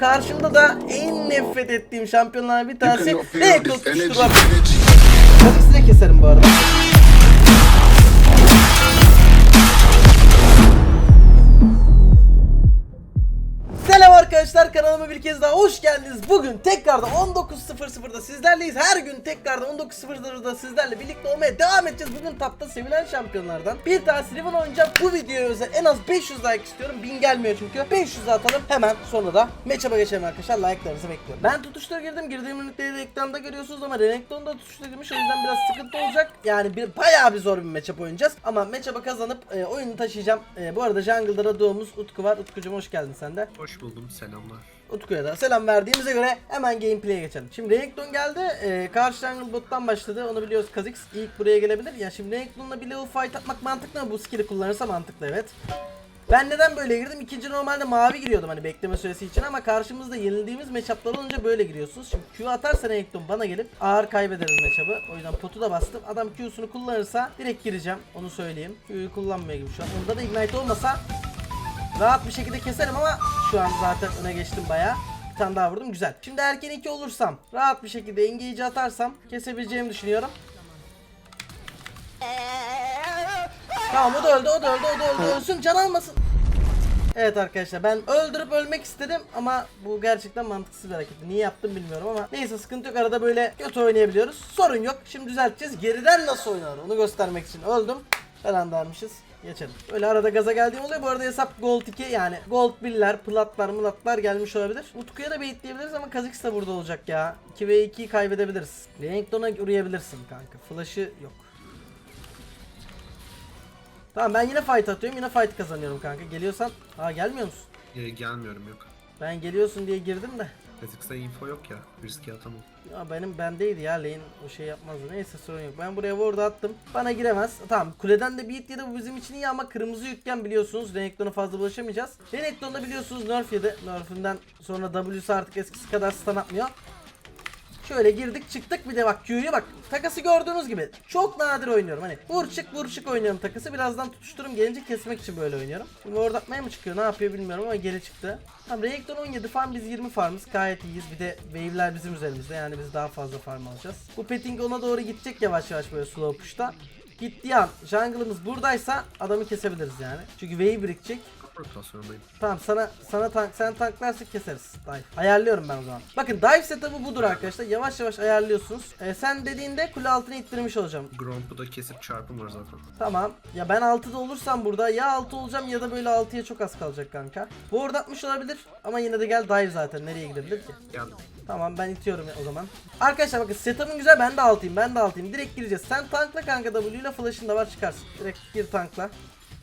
Karşımda da en nefret ettiğim şampiyonlar bir tanesi energy, tutuşturma. energy. Kafasına keserim bu arada. Arkadaşlar kanalıma bir kez daha hoş geldiniz. Bugün tekrardan 19.00'da sizlerleyiz. Her gün tekrardan 19.00'da sizlerle birlikte olmaya devam edeceğiz. Bugün tapta sevilen şampiyonlardan bir tanesi Riven oynayacağım. Bu videoya özel en az 500 like istiyorum. 1000 gelmiyor çünkü. 500 atalım. Hemen sonra da matchup'a geçelim arkadaşlar. Like'larınızı bekliyorum. Ben tutuştura girdim. Girdiğim üniteyi de ekranda görüyorsunuz ama Renekton'da tutuştura girmiş. O yüzden biraz sıkıntı olacak. Yani bir bayağı bir zor bir matchup oynayacağız. Ama matchup'a kazanıp e, oyunu taşıyacağım. E, bu arada jungle'da radyoğumuz Utku var. Utkucuğum hoş geldin sen de. Hoş buldum selamlar. Utku'ya da selam verdiğimize göre hemen gameplay'e geçelim. Şimdi Renekton geldi. Ee, karşı jungle bot'tan başladı. Onu biliyoruz Kha'Zix ilk buraya gelebilir. Ya şimdi Renekton'la bir level fight atmak mantıklı mı? Bu skill'i kullanırsa mantıklı evet. Ben neden böyle girdim? İkinci normalde mavi giriyordum hani bekleme süresi için ama karşımızda yenildiğimiz matchup'lar olunca böyle giriyorsunuz. Şimdi Q atarsa Renekton bana gelip ağır kaybederiz matchup'ı. O yüzden potu da bastım. Adam Q'sunu kullanırsa direkt gireceğim. Onu söyleyeyim. Q'yu kullanmıyor gibi şu an. Onda da ignite olmasa Rahat bir şekilde keserim ama şu an zaten öne geçtim baya. Bir tane daha vurdum güzel. Şimdi erken 2 olursam rahat bir şekilde engage'i atarsam kesebileceğimi düşünüyorum. Tamam o da öldü o da öldü o da öldü ölsün can almasın. Evet arkadaşlar ben öldürüp ölmek istedim ama bu gerçekten mantıksız bir hareketti. Niye yaptım bilmiyorum ama neyse sıkıntı yok arada böyle kötü oynayabiliyoruz. Sorun yok şimdi düzelteceğiz. Geriden nasıl oynanır onu göstermek için öldüm. Falan dermişiz. Geçelim. Öyle arada gaza geldiğim oluyor. Bu arada hesap gold 2 yani gold 1'ler, platlar, mulatlar gelmiş olabilir. Utku'ya da baitleyebiliriz ama Kha'Zix de burada olacak ya. 2 ve 2'yi kaybedebiliriz. Renekton'a uğrayabilirsin kanka. Flash'ı yok. Tamam ben yine fight atıyorum. Yine fight kazanıyorum kanka. Geliyorsan... Aa gelmiyor musun? Ee, gelmiyorum yok. Ben geliyorsun diye girdim de. Kha'Zix'te info yok ya. Riske atamam. Ya benim bendeydi ya lane o şey yapmazdı. Neyse sorun yok. Ben buraya ward attım. Bana giremez. Tamam kuleden de beat yedi bu bizim için iyi ama kırmızı yükken biliyorsunuz Renekton'a fazla bulaşamayacağız. Renekton'da biliyorsunuz nerf yedi. Nerf'inden sonra W'su artık eskisi kadar stun atmıyor. Şöyle girdik çıktık bir de bak Q'yu bak takası gördüğünüz gibi çok nadir oynuyorum hani vur çık vur çık oynuyorum takası birazdan tutuşturum gelince kesmek için böyle oynuyorum. Şimdi orada atmaya mı çıkıyor ne yapıyor bilmiyorum ama geri çıktı. Tamam Renekton 17 farm biz 20 farmız gayet iyiyiz bir de wave'ler bizim üzerimizde yani biz daha fazla farm alacağız. Bu petting ona doğru gidecek yavaş yavaş böyle slow push'ta. Gittiği an jungle'ımız buradaysa adamı kesebiliriz yani. Çünkü wave birikecek. Rotasyondayım. Tamam sana sana tank sen tanklarsa keseriz. Dive. Ayarlıyorum ben o zaman. Bakın dive setup'ı budur arkadaşlar. Yavaş yavaş ayarlıyorsunuz. Ee, sen dediğinde kule altına ittirmiş olacağım. Gromp'u da kesip çarpım var zaten. Tamam. Ya ben 6'da olursam burada ya 6 olacağım ya da böyle 6'ya çok az kalacak kanka. Bu orada atmış olabilir ama yine de gel dive zaten. Nereye gidebilir ki? Geldim. Tamam ben itiyorum o zaman. Arkadaşlar bakın setup'ın güzel ben de altıyım ben de altıyım. Direkt gireceğiz. Sen tankla kanka W ile flash'ın da var çıkarsın. Direkt gir tankla.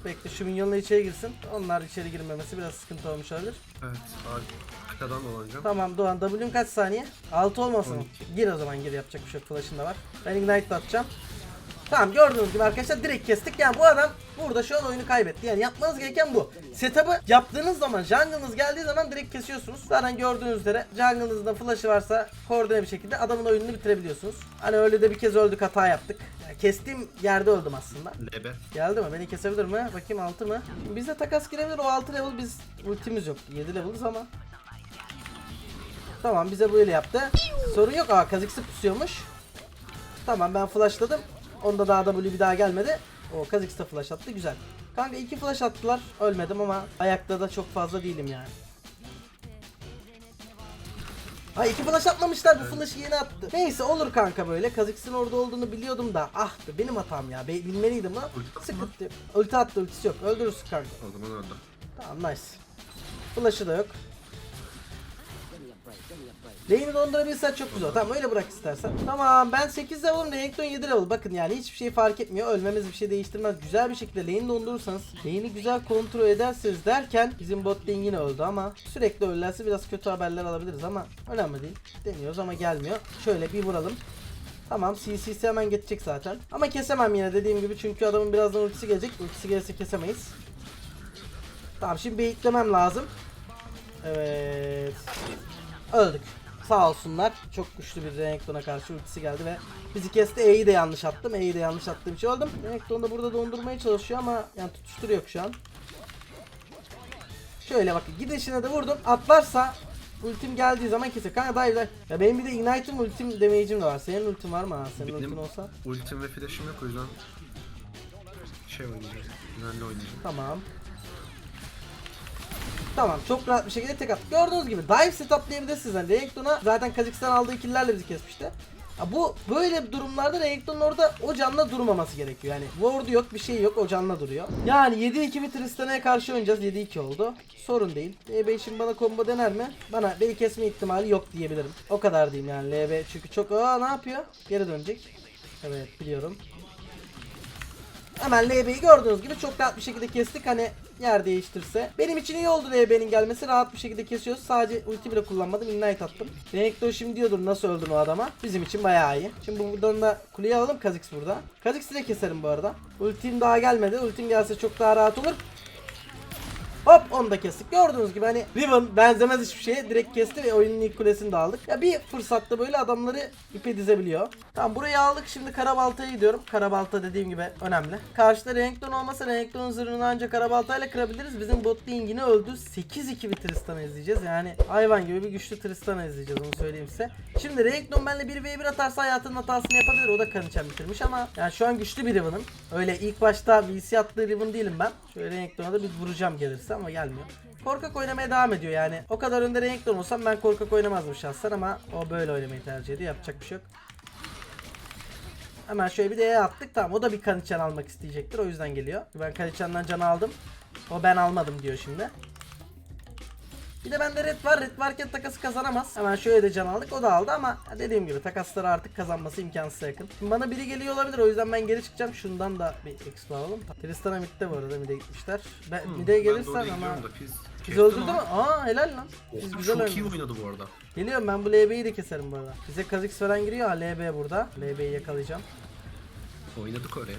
Bekle şu minyonla içeri girsin. Onlar içeri girmemesi biraz sıkıntı olmuş olabilir. Evet. Abi, kıtadan dolanacağım. Tamam Doğan W'un kaç saniye? 6 olmasın. 12. Gir o zaman gir yapacak bir şey yok. Flash'ın da var. Ben Ignite atacağım. Tamam gördüğünüz gibi arkadaşlar direkt kestik. Yani bu adam burada şu an oyunu kaybetti. Yani yapmanız gereken bu. Setup'ı yaptığınız zaman jungle'ınız geldiği zaman direkt kesiyorsunuz. Zaten gördüğünüz üzere jungle'ınızda flash'ı varsa koordine bir şekilde adamın oyununu bitirebiliyorsunuz. Hani öyle de bir kez öldük hata yaptık. Yani kestiğim yerde öldüm aslında. Lebe. Geldi mi? Beni kesebilir mi? Bakayım 6 mı? Şimdi bize takas girebilir. O 6 level biz ultimiz yok. 7 level'ız ama. Tamam bize böyle yaptı. Sorun yok. Aa Kha'Zix'i pusuyormuş. Tamam ben flashladım. Onda daha W bir daha gelmedi. O Kha'Zix de flash attı. Güzel. Kanka iki flash attılar. Ölmedim ama ayakta da çok fazla değilim yani. Ay iki flash atmamışlar bu flash'ı yeni attı. Neyse olur kanka böyle. Kha'Zix'in orada olduğunu biliyordum da. Ah be benim hatam ya. Be bilmeliydim lan. Sıkıntı. Ulti attı ultisi yok. Öldürürsün kanka. O zaman öldü. Tamam nice. Flash'ı da yok. Lane'i dondurabilsen çok güzel. Tamam öyle bırak istersen. Tamam ben 8 level'ım Renekton 7 level. Bakın yani hiçbir şey fark etmiyor. Ölmemiz bir şey değiştirmez. Güzel bir şekilde lane'i dondurursanız, lane'i güzel kontrol ederseniz derken bizim bot lane yine öldü ama sürekli ölürlerse biraz kötü haberler alabiliriz ama önemli değil. Deniyoruz ama gelmiyor. Şöyle bir vuralım. Tamam CC'si hemen geçecek zaten. Ama kesemem yine dediğim gibi çünkü adamın birazdan ultisi gelecek. Ultisi gelirse kesemeyiz. Tamam şimdi baitlemem lazım. Evet. Öldük. Sağ olsunlar. Çok güçlü bir Renekton'a karşı ultisi geldi ve bizi kesti. E'yi de yanlış attım. E'yi de yanlış attığım için öldüm. Renekton da burada dondurmaya çalışıyor ama yani tutuşturuyor şu an. Şöyle bakın gidişine de vurdum. Atlarsa ultim geldiği zaman keser. Kanka dive dive. Ya benim bir de ignite'ım ultim damage'im de var. Senin ultin var mı? Ha, senin Benim- ultin olsa. Ultim ve flash'im yok o yüzden şey oynayacağım. Güvenli oynayacağım. Tamam. Tamam çok rahat bir şekilde tek at. Gördüğünüz gibi dive setuplayabilirsiniz. Yani Renekton'a zaten Kazakistan aldığı killlerle bizi kesmişti. Ya bu böyle durumlarda Renekton'un orada o canla durmaması gerekiyor. Yani ward'u yok bir şey yok o canla duruyor. Yani 7-2 bir Tristana'ya karşı oynayacağız. 7-2 oldu. Sorun değil. LB şimdi bana combo dener mi? Bana beni kesme ihtimali yok diyebilirim. O kadar diyeyim yani LB çünkü çok aa ne yapıyor? Geri dönecek. Evet biliyorum. Hemen LB'yi gördüğünüz gibi çok rahat bir şekilde kestik hani yer değiştirse. Benim için iyi oldu LB'nin gelmesi rahat bir şekilde kesiyoruz. Sadece ulti bile kullanmadım ignite attım. Renekton şimdi diyordur nasıl öldün o adama. Bizim için bayağı iyi. Şimdi bu- buradan da kuleye alalım Kha'Zix burada. Kha'Zix'i de keserim bu arada. Ultim daha gelmedi. Ultim gelse çok daha rahat olur. Hop onu da kestik. Gördüğünüz gibi hani Riven benzemez hiçbir şeye direkt kesti ve oyunun ilk kulesini de aldık. Ya bir fırsatta böyle adamları ipe dizebiliyor. Tamam burayı aldık şimdi Karabalta'ya gidiyorum. Karabalta dediğim gibi önemli. Karşıda Renekton olmasa Renekton'un zırhını ancak Karabalta'yla kırabiliriz. Bizim bot yine öldü. 8-2 bir Tristan'a izleyeceğiz. Yani hayvan gibi bir güçlü Tristan'a izleyeceğiz onu söyleyeyim size. Şimdi Renekton benimle 1v1 atarsa hayatının hatasını yapabilir. O da Kaniçen bitirmiş ama yani şu an güçlü bir Riven'ım. Öyle ilk başta VC attığı Riven değilim ben. Şöyle Renekton'a da bir vuracağım gelirse ama gelmiyor. Korkak oynamaya devam ediyor yani. O kadar önde Renekton olsam ben korkak oynamazdım şahsen ama o böyle oynamayı tercih ediyor. Yapacak bir şey yok. Hemen şöyle bir de E attık. Tamam o da bir Kaniçen almak isteyecektir. O yüzden geliyor. Ben Kaniçen'den can aldım. O ben almadım diyor şimdi. Bir de bende red var. Red varken takası kazanamaz. Hemen şöyle de can aldık. O da aldı ama dediğim gibi takasları artık kazanması imkansız yakın. Şimdi bana biri geliyor olabilir. O yüzden ben geri çıkacağım. Şundan da bir expo alalım. Tristan'a midde bu arada. Mid'e gitmişler. Ben, Hmm, mid'e gelirsen ama... Biz, Biz öldürdü mü? Aa helal lan. Biz güzel Çok iyi oynadı bu arada. Geliyorum ben bu LB'yi de keserim bu arada. Bize Kha'Zix falan giriyor. Ha LB burada. LB'yi yakalayacağım. Oynadık oraya.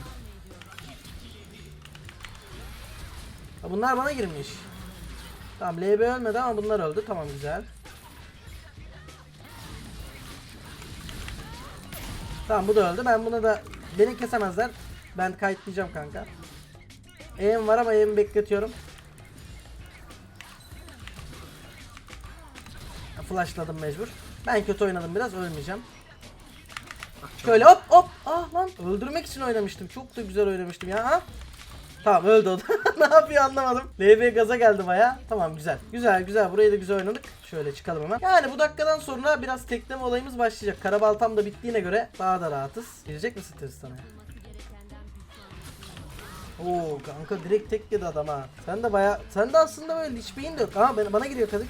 Ha, bunlar bana girmiş. Tamam LB ölmedi ama bunlar öldü. Tamam güzel. Tamam bu da öldü. Ben buna da beni kesemezler. Ben kayıtlayacağım kanka. E'm var ama E'mi bekletiyorum. Flashladım mecbur. Ben kötü oynadım biraz ölmeyeceğim. Şöyle hop hop. Ah lan öldürmek için oynamıştım. Çok da güzel oynamıştım ya. Ha? Tamam öldü o da. ne yapıyor anlamadım. LB gaza geldi baya. Tamam güzel. Güzel güzel. Burayı da güzel oynadık. Şöyle çıkalım hemen. Yani bu dakikadan sonra biraz tekleme olayımız başlayacak. Karabaltam da bittiğine göre daha da rahatız. Girecek misin Tristan'a? Oo kanka direkt tek yedi adam ha. Sen de baya sen de aslında böyle hiç beyin de yok. Aa ben, bana giriyor Kha'Zix.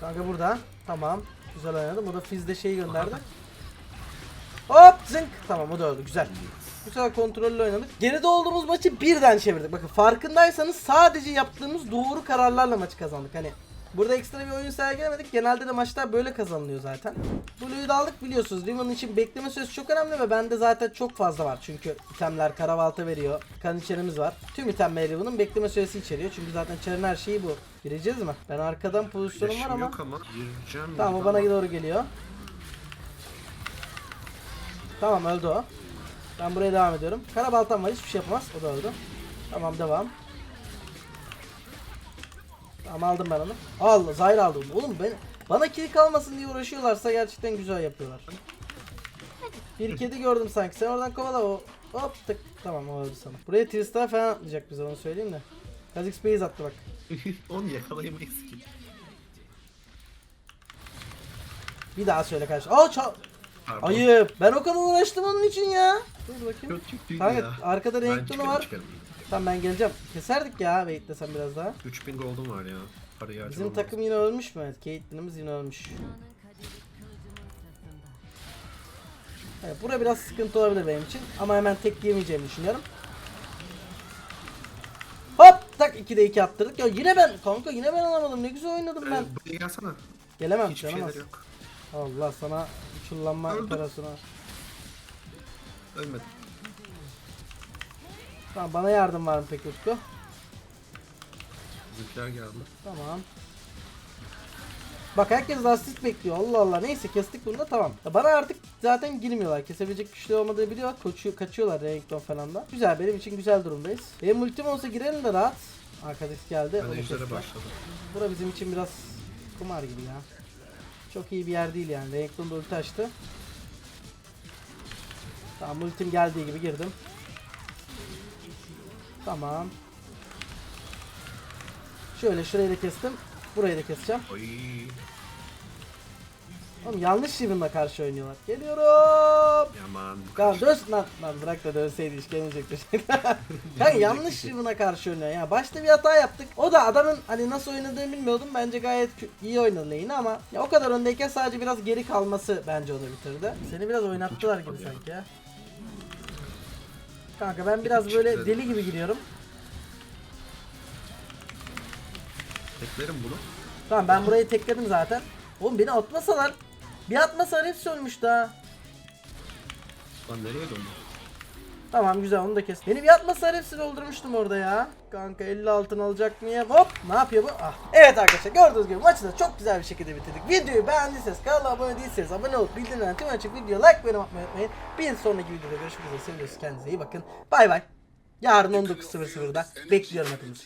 Kanka burada. Tamam. Güzel oynadım. O da Fizz'de şeyi gönderdi. Hop zınk. Tamam o da öldü. Güzel. Güzel kontrollü oynadık. Geride olduğumuz maçı birden çevirdik. Bakın farkındaysanız sadece yaptığımız doğru kararlarla maçı kazandık. Hani burada ekstra bir oyun sergilemedik. Genelde de maçlar böyle kazanılıyor zaten. Blue'yu da aldık biliyorsunuz. Riven için bekleme süresi çok önemli ve bende zaten çok fazla var. Çünkü itemler karabalta veriyor. Kan içerimiz var. Tüm itemler Riven'ın bekleme süresi içeriyor. Çünkü zaten çarın her şeyi bu. Gireceğiz mi? Ben arkadan pozisyonum var ama. yok ama gireceğim. Tamam o bana doğru geliyor. Tamam öldü o. Ben buraya devam ediyorum. Karabaltam var hiçbir şey yapamaz. O da öldü. Tamam devam. Tamam aldım ben onu. Al Zayr aldım. Oğlum ben bana kill kalmasın diye uğraşıyorlarsa gerçekten güzel yapıyorlar. Bir kedi gördüm sanki. Sen oradan kovala o. Hop tık. Tamam o öldü sana. Buraya Tristan falan atlayacak bize onu söyleyeyim de. Kha'Zix base attı bak. Onu yakalayamayız ki. Bir daha söyle karşı. Aa ça- Pardon. Ayıp. Ben o kadar uğraştım onun için ya. Dur bakayım. Çok kötüydü Kanka ya. arkada Ben renk tonu çıkarım, var. çıkarım. Tamam ben geleceğim. Keserdik ya beklesem biraz daha. 3000 gold'um var ya. Parayı Bizim harcamam takım yine ölmüş mü? Evet Caitlyn'imiz yine ölmüş. Evet bura biraz sıkıntı olabilir benim için. Ama hemen tek yemeyeceğimi düşünüyorum. Hop tak 2'de 2 attırdık. Ya yine ben kanka yine ben alamadım. Ne güzel oynadım lazım. ben. Ee, buraya gelsene. Gelemem Hiçbir şeyler yok. Allah sana uçullanma Öldüm. operasyonu. Ölmedim. Tamam bana yardım var mı peki Utku? Bizimkiler geldi. Tamam. Bak herkes asist bekliyor. Allah Allah. Neyse kestik bunu da tamam. Ya Bana artık zaten girmiyorlar. Kesebilecek güçlü olmadığı biliyor. Koçu, kaçıyorlar Renekton falan da. Güzel benim için güzel durumdayız. Benim ultim olsa girelim de rahat. Arkadaş geldi. Ben başladım. Bura bizim için biraz kumar gibi ya. Çok iyi bir yer değil yani. Renekton da ulti açtı. Tamam ultim geldiği gibi girdim. Tamam. Şöyle şurayı da kestim. Burayı da keseceğim. Oğlum yanlış Riven'la karşı oynuyorlar. Geliyorum. Yaman. Tamam kadar. dön lan, lan bırak da dönseydi iş gelecekti. Kanka yanlış Riven'a karşı oynuyor ya. Başta bir hata yaptık. O da adamın hani nasıl oynadığını bilmiyordum. Bence gayet iyi oynadı lane'i ama ya o kadar öndeyken sadece biraz geri kalması bence onu bitirdi. Seni biraz oynattılar gibi sanki ya. Kanka ben biraz böyle deli gibi giriyorum. Teklerim bunu. Tamam ben burayı tekledim zaten. Oğlum beni atmasalar. Bir atmasalar hepsi ölmüştü ha. Lan nereye döndü? Tamam güzel onu da kes. Beni bir atmasalar hepsini öldürmüştüm orada ya. Kanka 50 altın alacak mıyım? Hop ne yapıyor bu? Ah. Evet arkadaşlar gördüğünüz gibi maçı da çok güzel bir şekilde bitirdik. Videoyu beğendiyseniz kanala abone değilseniz abone olup bildirimleri tüm açık video like beğeni atmayı unutmayın. Bir sonraki videoda görüşmek üzere. Seviyoruz kendinize iyi bakın. Bay bay. Yarın 19.00'da bekliyorum hepinizi.